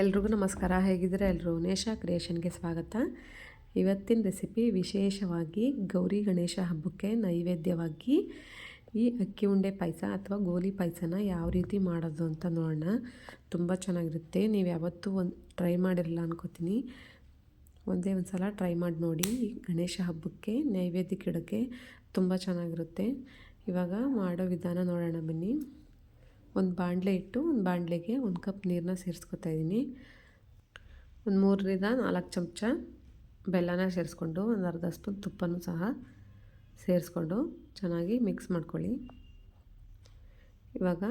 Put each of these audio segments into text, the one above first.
ಎಲ್ರಿಗೂ ನಮಸ್ಕಾರ. ಹೇಗಿದ್ದೀರಾ? ಎಲ್ಲರೂ ನೇಷಾ ಕ್ರಿಯೇಷನ್ಗೆ ಸ್ವಾಗತ. ಇವತ್ತಿನ ರೆಸಿಪಿ ವಿಶೇಷವಾಗಿ ಗೌರಿ ಗಣೇಶ ಹಬ್ಬಕ್ಕೆ ನೈವೇದ್ಯವಾಗಿ ಈ ಅಕ್ಕಿ ಉಂಡೆ ಪಾಯಸ ಅಥವಾ ಗೋಲಿ ಪಾಯಸನ ಯಾವ ರೀತಿ ಮಾಡೋದು ಅಂತ ನೋಡೋಣ. ತುಂಬ ಚೆನ್ನಾಗಿರುತ್ತೆ. ನೀವು ಯಾವತ್ತೂ ಒಂದು ಟ್ರೈ ಮಾಡಿರಲ್ಲ ಅನ್ಕೋತೀನಿ. ಒಂದೇ ಒಂದು ಸಲ ಟ್ರೈ ಮಾಡಿ ನೋಡಿ. ಗಣೇಶ ಹಬ್ಬಕ್ಕೆ ನೈವೇದ್ಯಕ್ಕೆ ಇಡೋಕ್ಕೆ ತುಂಬ ಚೆನ್ನಾಗಿರುತ್ತೆ. ಇವಾಗ ಮಾಡೋ ವಿಧಾನ ನೋಡೋಣ ಬನ್ನಿ. ಒಂದು ಬಾಣಲೆ ಇಟ್ಟು ಒಂದು ಬಾಣಲೆಗೆ ಒಂದು ಕಪ್ ನೀರನ್ನ ಸೇರಿಸ್ಕೊತಾ ಇದ್ದೀನಿ. ಒಂದು ಮೂರರಿಂದ ನಾಲ್ಕು ಚಮಚ ಬೆಲ್ಲನ ಸೇರಿಸ್ಕೊಂಡು ಒಂದು ಅರ್ಧ ಸ್ಪೂನ್ ತುಪ್ಪನೂ ಸಹ ಸೇರಿಸ್ಕೊಂಡು ಚೆನ್ನಾಗಿ ಮಿಕ್ಸ್ ಮಾಡ್ಕೊಳ್ಳಿ. ಇವಾಗ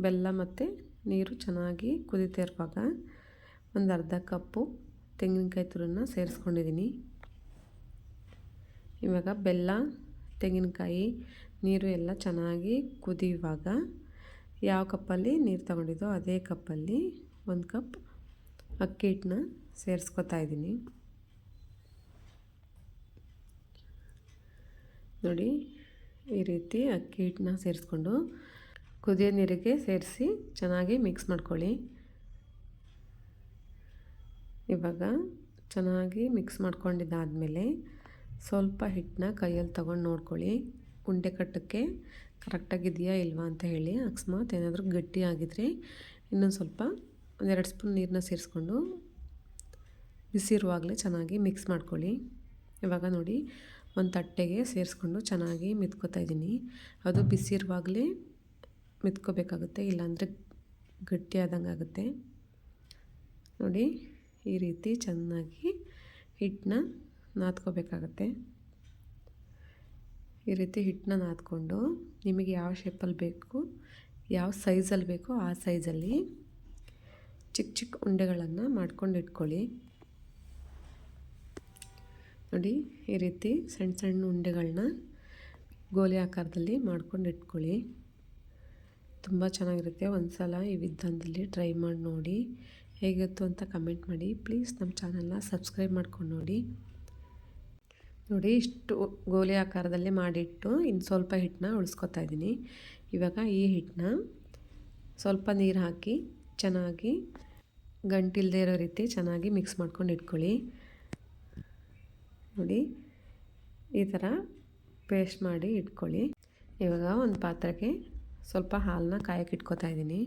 ಬೆಲ್ಲ ಮತ್ತು ನೀರು ಚೆನ್ನಾಗಿ ಕುದೀತಾ ಇರುವಾಗ ಒಂದು ಅರ್ಧ ಕಪ್ಪು ತೆಂಗಿನಕಾಯಿ ತುರನ್ನ ಸೇರಿಸ್ಕೊಂಡಿದ್ದೀನಿ. ಇವಾಗ ಬೆಲ್ಲ, ತೆಂಗಿನಕಾಯಿ, ನೀರು ಎಲ್ಲ ಚೆನ್ನಾಗಿ ಕುದಿಯುವಾಗ ಯಾವ ಕಪ್ಪಲ್ಲಿ ನೀರು ತಗೊಂಡಿದ್ದೋ ಅದೇ ಕಪ್ಪಲ್ಲಿ ಒಂದು ಕಪ್ ಅಕ್ಕಿ ಹಿಟ್ಟನ್ನ ಸೇರಿಸ್ಕೊತಾ ಇದ್ದೀನಿ. ನೋಡಿ, ಈ ರೀತಿ ಅಕ್ಕಿ ಹಿಟ್ಟನ್ನ ಸೇರಿಸ್ಕೊಂಡು ಕುದಿಯೋ ನೀರಿಗೆ ಸೇರಿಸಿ ಚೆನ್ನಾಗಿ ಮಿಕ್ಸ್ ಮಾಡ್ಕೊಳ್ಳಿ. ಇವಾಗ ಚೆನ್ನಾಗಿ ಮಿಕ್ಸ್ ಮಾಡ್ಕೊಂಡಿದ್ದಾದಮೇಲೆ ಸ್ವಲ್ಪ ಹಿಟ್ಟನ್ನ ಕೈಯಲ್ಲಿ ತಗೊಂಡು ನೋಡ್ಕೊಳ್ಳಿ. ಉಂಡೆ ಕಟ್ಟಕ್ಕೆ ಕರೆಕ್ಟಾಗಿದೆಯಾ ಇಲ್ವಾ ಅಂತ ಹೇಳಿ ಅಕಸ್ಮಾತ್ ಏನಾದರೂ ಗಟ್ಟಿ ಆಗಿದ್ರೆ ಇನ್ನೊಂದು ಸ್ವಲ್ಪ ಒಂದೆರಡು ಸ್ಪೂನ್ ನೀರನ್ನ ಸೇರಿಸ್ಕೊಂಡು ಬಿಸಿ ಇರುವಾಗಲೇ ಚೆನ್ನಾಗಿ ಮಿಕ್ಸ್ ಮಾಡ್ಕೊಳ್ಳಿ. ಇವಾಗ ನೋಡಿ, ಒಂದು ತಟ್ಟೆಗೆ ಸೇರಿಸ್ಕೊಂಡು ಚೆನ್ನಾಗಿ ಮೆತ್ಕೋತಾ ಇದ್ದೀನಿ. ಅದು ಬಿಸಿ ಇರುವಾಗಲೇ ಮೆತ್ಕೋಬೇಕಾಗುತ್ತೆ, ಇಲ್ಲಾಂದರೆ ಗಟ್ಟಿ ಆದಂಗೆ ಆಗುತ್ತೆ. ನೋಡಿ, ಈ ರೀತಿ ಚೆನ್ನಾಗಿ ಹಿಟ್ಟನ್ನ ನಾದ್ಕೋಬೇಕಾಗತ್ತೆ. ಈ ರೀತಿ ಹಿಟ್ಟನ್ನ ನಾದ್ಕೊಂಡು ನಿಮಗೆ ಯಾವ ಶೇಪಲ್ಲಿ ಬೇಕು, ಯಾವ ಸೈಜಲ್ಲಿ ಬೇಕೋ ಆ ಸೈಜಲ್ಲಿ ಚಿಕ್ಕ ಚಿಕ್ಕ ಉಂಡೆಗಳನ್ನು ಮಾಡ್ಕೊಂಡು ಇಟ್ಕೊಳ್ಳಿ. ನೋಡಿ, ಈ ರೀತಿ ಸಣ್ಣ ಸಣ್ಣ ಉಂಡೆಗಳನ್ನ ಗೋಲಿ ಆಕಾರದಲ್ಲಿ ಮಾಡ್ಕೊಂಡು ಇಟ್ಕೊಳ್ಳಿ. ತುಂಬ ಚೆನ್ನಾಗಿರುತ್ತೆ. ಒಂದು ಸಲ ಈ ವಿಧಾನದಲ್ಲಿ ಟ್ರೈ ಮಾಡಿ ನೋಡಿ. ಹೇಗಿತ್ತು ಅಂತ ಕಮೆಂಟ್ ಮಾಡಿ. ಪ್ಲೀಸ್ ನಮ್ಮ ಚಾನಲ್ನ ಸಬ್ಸ್ಕ್ರೈಬ್ ಮಾಡ್ಕೊಂಡು ನೋಡಿ. ನೋಡಿ, ಇಷ್ಟು ಗೋಲಿ ಆಕಾರದಲ್ಲಿ ಮಾಡಿಟ್ಟು ಇನ್ನು ಸ್ವಲ್ಪ ಹಿಟ್ಟನ್ನ ಉಳಿಸ್ಕೊತಾ ಇದ್ದೀನಿ. ಇವಾಗ ಈ ಹಿಟ್ಟನ್ನ ಸ್ವಲ್ಪ ನೀರು ಹಾಕಿ ಚೆನ್ನಾಗಿ ಗಂಟಿಲ್ಲದೆ ಇರೋ ರೀತಿ ಚೆನ್ನಾಗಿ ಮಿಕ್ಸ್ ಮಾಡ್ಕೊಂಡು ಇಟ್ಕೊಳ್ಳಿ. ನೋಡಿ, ಈ ಥರ ಪೇಸ್ಟ್ ಮಾಡಿ ಇಟ್ಕೊಳ್ಳಿ. ಇವಾಗ ಒಂದು ಪಾತ್ರೆಗೆ ಸ್ವಲ್ಪ ಹಾಲನ್ನ ಕಾಯಕ್ಕೆ ಇಟ್ಕೊತಾ ಇದ್ದೀನಿ.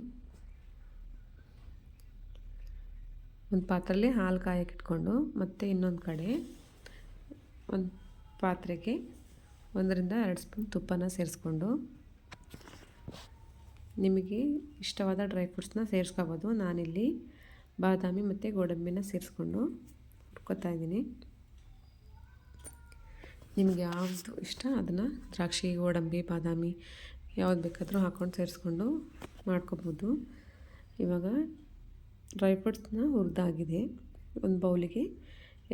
ಒಂದು ಪಾತ್ರೆಯಲ್ಲಿ ಹಾಲು ಕಾಯಕ್ಕೆ ಇಟ್ಕೊಂಡು ಮತ್ತು ಇನ್ನೊಂದು ಕಡೆ ಒಂದು ಪಾತ್ರೆಗೆ ಒಂದರಿಂದ ಎರಡು ಸ್ಪೂನ್ ತುಪ್ಪನ ಸೇರಿಸ್ಕೊಂಡು ನಿಮಗೆ ಇಷ್ಟವಾದ ಡ್ರೈ ಫ್ರೂಟ್ಸ್ನ ಸೇರಿಸ್ಕೋಬೋದು. ನಾನಿಲ್ಲಿ ಬಾದಾಮಿ ಮತ್ತು ಗೋಡಂಬಿನ ಸೇರಿಸ್ಕೊಂಡು ಹುರ್ಕೋತಾ ಇದ್ದೀನಿ. ನಿಮಗೆ ಯಾವುದು ಇಷ್ಟ ಅದನ್ನು ದ್ರಾಕ್ಷಿ, ಗೋಡಂಬಿ, ಬಾದಾಮಿ ಯಾವ್ದು ಬೇಕಾದರೂ ಹಾಕ್ಕೊಂಡು ಸೇರಿಸ್ಕೊಂಡು ಮಾಡ್ಕೋಬೋದು. ಇವಾಗ ಡ್ರೈ ಫ್ರೂಟ್ಸ್ನ ಹುರಿದಾಗಿದೆ. ಒಂದು ಬೌಲಿಗೆ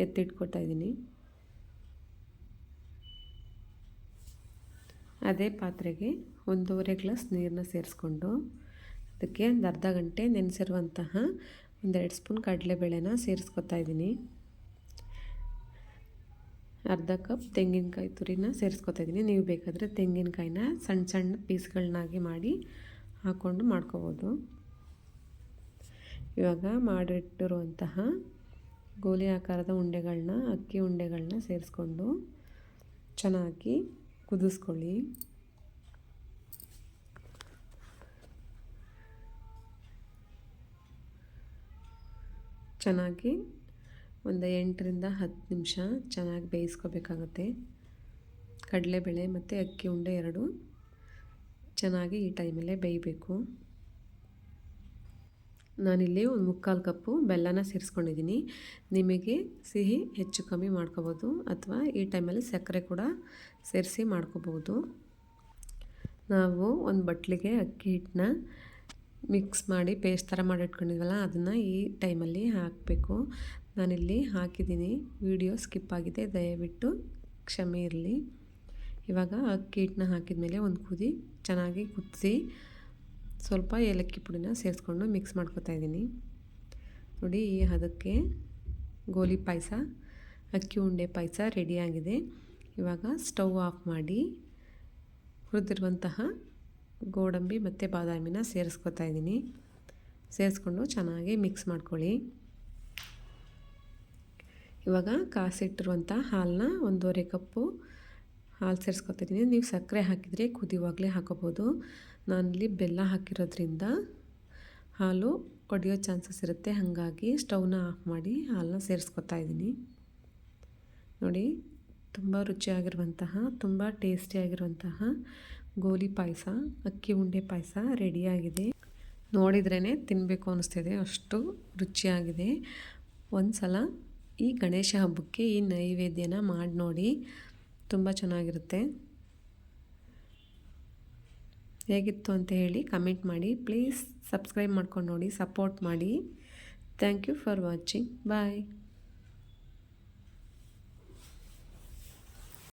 ಎತ್ತಿಟ್ಕೊತಾ ಇದ್ದೀನಿ. ಅದೇ ಪಾತ್ರೆಗೆ ಒಂದೂವರೆ ಗ್ಲಾಸ್ ನೀರನ್ನ ಸೇರಿಸ್ಕೊಂಡು ಅದಕ್ಕೆ ಒಂದು ಅರ್ಧ ಗಂಟೆ ನೆನೆಸಿರುವಂತಹ ಒಂದೆರಡು ಸ್ಪೂನ್ ಕಡಲೆಬೇಳೆನ ಸೇರಿಸ್ಕೊತಾ ಇದ್ದೀನಿ. ಅರ್ಧ ಕಪ್ ತೆಂಗಿನಕಾಯಿ ತುರಿನ ಸೇರಿಸ್ಕೊತಾ ಇದ್ದೀನಿ. ನೀವು ಬೇಕಾದರೆ ತೆಂಗಿನಕಾಯಿನ ಸಣ್ಣ ಸಣ್ಣ ಪೀಸ್ಗಳನ್ನಾಗಿ ಮಾಡಿ ಹಾಕ್ಕೊಂಡು ಮಾಡ್ಕೋಬೋದು. ಇವಾಗ ಮಾಡಿಟ್ಟಿರುವಂತಹ ಗೋಲಿ ಆಕಾರದ ಉಂಡೆಗಳನ್ನ, ಅಕ್ಕಿ ಉಂಡೆಗಳನ್ನ ಸೇರಿಸ್ಕೊಂಡು ಚೆನ್ನಾಗಿ ಕುದಿಸ್ಕೊಳ್ಳಿ. ಚೆನ್ನಾಗಿ ಒಂದು ಎಂಟರಿಂದ ಹತ್ತು ನಿಮಿಷ ಚೆನ್ನಾಗಿ ಬೇಯಿಸ್ಕೋಬೇಕಾಗತ್ತೆ. ಕಡಲೆಬೇಳೆ ಮತ್ತು ಅಕ್ಕಿ ಉಂಡೆ ಎರಡು ಚೆನ್ನಾಗಿ ಈ ಟೈಮಲ್ಲೇ ಬೇಯಬೇಕು. ನಾನಿಲ್ಲಿ ಒಂದು ಮುಕ್ಕಾಲು ಕಪ್ಪು ಬೆಲ್ಲನ ಸೇರಿಸ್ಕೊಂಡಿದ್ದೀನಿ. ನಿಮಗೆ ಸಿಹಿ ಹೆಚ್ಚು ಕಮ್ಮಿ ಮಾಡ್ಕೋಬೋದು ಅಥವಾ ಈ ಟೈಮಲ್ಲಿ ಸಕ್ಕರೆ ಕೂಡ ಸೇರಿಸಿ ಮಾಡ್ಕೋಬೋದು. ನಾವು ಒಂದು ಬಟ್ಲಿಗೆ ಅಕ್ಕಿ ಹಿಟ್ಟನ್ನ ಮಿಕ್ಸ್ ಮಾಡಿ ಪೇಸ್ಟ್ ಥರ ಮಾಡಿ ಇಟ್ಕೊಂಡಿದ್ವಲ್ಲ, ಅದನ್ನು ಈ ಟೈಮಲ್ಲಿ ಹಾಕಬೇಕು. ನಾನಿಲ್ಲಿ ಹಾಕಿದ್ದೀನಿ. ವಿಡಿಯೋ ಸ್ಕಿಪ್ ಆಗಿದೆ, ದಯವಿಟ್ಟು ಕ್ಷಮೆ ಇರಲಿ. ಇವಾಗ ಅಕ್ಕಿ ಹಿಟ್ಟನ್ನ ಹಾಕಿದ ಮೇಲೆ ಒಂದು ಕುದಿ ಚೆನ್ನಾಗಿ ಕುದಿಸಿ ಸ್ವಲ್ಪ ಏಲಕ್ಕಿ ಪುಡಿನ ಸೇರಿಸ್ಕೊಂಡು ಮಿಕ್ಸ್ ಮಾಡ್ಕೊತಾ ಇದ್ದೀನಿ. ನೋಡಿ ಈ ಹದಕ್ಕೆ ಗೋಲಿ ಪಾಯಸ, ಅಕ್ಕಿ ಉಂಡೆ ಪಾಯಸ ರೆಡಿಯಾಗಿದೆ ಇವಾಗ ಸ್ಟವ್ ಆಫ್ ಮಾಡಿ ಹುರಿದಿರುವಂತಹ ಗೋಡಂಬಿ ಮತ್ತು ಬಾದಾಮಿನ ಸೇರಿಸ್ಕೊತಾ ಇದ್ದೀನಿ. ಸೇರಿಸ್ಕೊಂಡು ಚೆನ್ನಾಗಿ ಮಿಕ್ಸ್ ಮಾಡ್ಕೊಳ್ಳಿ. ಇವಾಗ ಕಾಸಿಟ್ಟಿರುವಂಥ ಹಾಲನ್ನ ಒಂದೂವರೆ ಕಪ್ಪು ಹಾಲು ಸೇರಿಸ್ಕೊತಿದ್ದೀನಿ ನೀವು ಸಕ್ಕರೆ ಹಾಕಿದರೆ ಕುದಿಯುವಾಗಲೇ ಹಾಕೋಬೋದು. ನಾನಿಲ್ಲಿ ಬೆಲ್ಲ ಹಾಕಿರೋದ್ರಿಂದ ಹಾಲು ಒಡೆಯೋ ಚಾನ್ಸಸ್ ಇರುತ್ತೆ. ಹಾಗಾಗಿ ಸ್ಟವ್ನ ಆಫ್ ಮಾಡಿ ಹಾಲನ್ನ ಸೇರಿಸ್ಕೊತಾ ಇದ್ದೀನಿ ನೋಡಿ, ತುಂಬ ರುಚಿಯಾಗಿರುವಂತಹ, ತುಂಬ ಟೇಸ್ಟಿಯಾಗಿರುವಂತಹ ಗೋಲಿ ಪಾಯಸ, ಅಕ್ಕಿ ಉಂಡೆ ಪಾಯಸ ರೆಡಿಯಾಗಿದೆ. ನೋಡಿದ್ರೇ ತಿನ್ನಬೇಕು ಅನ್ನಿಸ್ತಿದೆ ಅಷ್ಟು ರುಚಿಯಾಗಿದೆ. ಒಂದು ಸಲ ಈ ಗಣೇಶ ಹಬ್ಬಕ್ಕೆ ಈ ನೈವೇದ್ಯನ ಮಾಡಿ ನೋಡಿ. ತುಂಬ ಚೆನ್ನಾಗಿರುತ್ತೆ. ಹೇಗಿತ್ತು ಅಂತ ಹೇಳಿ ಕಮೆಂಟ್ ಮಾಡಿ. ಪ್ಲೀಸ್ ಸಬ್ಸ್ಕ್ರೈಬ್ ಮಾಡ್ಕೊಂಡು ನೋಡಿ, ಸಪೋರ್ಟ್ ಮಾಡಿ. Thank you for watching. Bye.